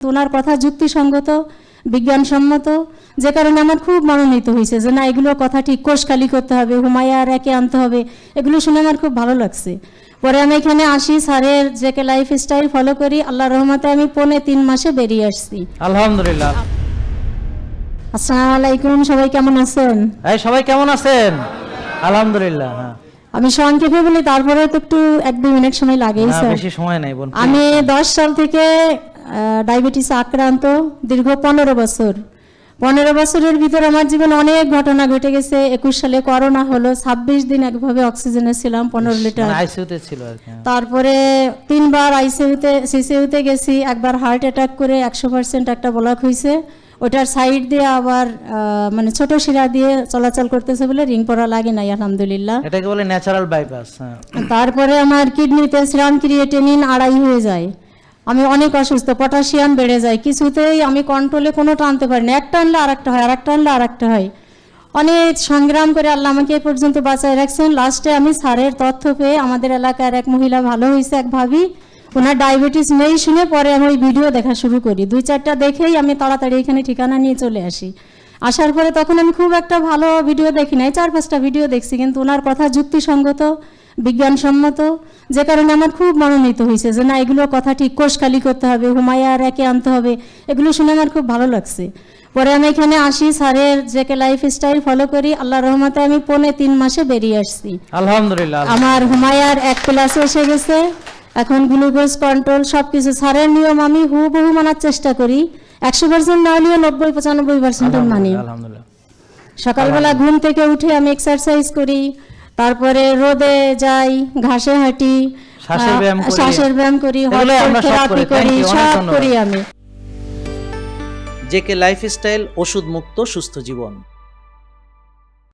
ওনার কথা যুক্তিসঙ্গত বিজ্ঞানসম্মত যে কারণে আমার খুব মনোনীত হয়েছে যে না এগুলো কথা ঠিক কোষকালি করতে হবে হুমায়ার একে আনতে হবে এগুলো শুনে আমার খুব ভালো লাগছে। পরে আমি এখানে আসি স্যারের যেকে লাইফ স্টাইল ফলো করি আল্লাহ রহমতে আমি পৌনে তিন মাসে বেরিয়ে আসছি। আলহামদুলিল্লাহ। আসসালামু আলাইকুম সবাই কেমন আছেন? এই সবাই কেমন আছেন? আলহামদুলিল্লাহ হ্যাঁ। আমি সংক্ষেপে বলি তারপরে তো একটু এক দুই মিনিট সময় লাগেই স্যার। বেশি সময় নাই আমি দশ সাল থেকে ডায়াবেটিস আক্রান্ত দীর্ঘ পনেরো বছর। পনেরো বছরের ভিতরে আমার জীবনে অনেক ঘটনা ঘটে গেছে। একুশ সালে করোনা হলো ছাব্বিশ দিন একভাবে অক্সিজেনে ছিলাম পনেরো লিটার। আইসিইউতে ছিল হ্যাঁ। তারপরে তিনবার আইসিইউতে সিসিইউতে গেছি একবার হার্ট অ্যাটাক করে একশো পার্সেন্ট একটা ব্লক হয়েছে ওটার সাইড দিয়ে আবার মানে ছোট শিরা দিয়ে চলাচল করতেছে বলে রিং পরা লাগে নাই আলহামদুলিল্লাহ। এটাকে বলে ন্যাচারাল বাইপাস তারপরে আমার কিডনিতে সিরাম ক্রিয়েটিনিন আড়াই হয়ে যায়। আমি অনেক অসুস্থ, পটাশিয়াম বেড়ে যায়, কিছুতেই আমি কন্ট্রোলে কোনো টানতে পারি না। একটা আনলে আর একটা হয় আর একটা আনলে আর একটা হয়। অনেক সংগ্রাম করে আল্লাহ আমাকে এ পর্যন্ত বাঁচায় রাখছেন। লাস্টে আমি স্যারের তথ্য পেয়ে আমাদের এলাকার এক মহিলা ভালো হয়েছে, এক ভাবি। ওনার ডায়াবেটিস নেই শুনে পরে আমি ওই ভিডিও দেখা শুরু করি। দুই চারটা দেখেই আমি তাড়াতাড়ি এখানে ঠিকানা নিয়ে চলে আসি। আসার পরে তখন আমি খুব একটা ভালো ভিডিও দেখি নাই, চার পাঁচটা ভিডিও দেখছি, কিন্তু ওনার কথা যুক্তিসঙ্গত বিজ্ঞানসম্মত। যে কারণে আমার খুব মনোনীত হয়েছে যে না এগুলো কথা ঠিক কোষকালি করতে হবে হুমায়ার একে আনতে হবে। এগুলো শুনে আমার খুব ভালো লাগছে। পরে আমি এখানে আসি স্যারের যে লাইফ স্টাইল ফলো করি আল্লাহ রহমতে আমি পৌনে তিন মাসে বেরিয়ে আসছি। আলহামদুলিল্লাহ আমার হুমায়ার এক ক্লাসে এসে গেছে। এখন গ্লুকোজ কন্ট্রোল সব কিছু স্যারের নিয়ম আমি হুবহু মানার চেষ্টা করি। একশো পার্সেন্ট না হলেও নব্বই পঁচানব্বই পার্সেন্ট মানি। সকালবেলা ঘুম থেকে উঠে আমি এক্সারসাইজ করি। তারপরে রোদে যাই ঘাসে হাঁটি শ্বাসের ব্যায়াম করি। শ্বাসের ব্যায়াম করি এগুলো আমরা সব থেরাপি করি। সব করি আমি জেকে লাইফস্টাইল ওষুধ মুক্ত সুস্থ জীবন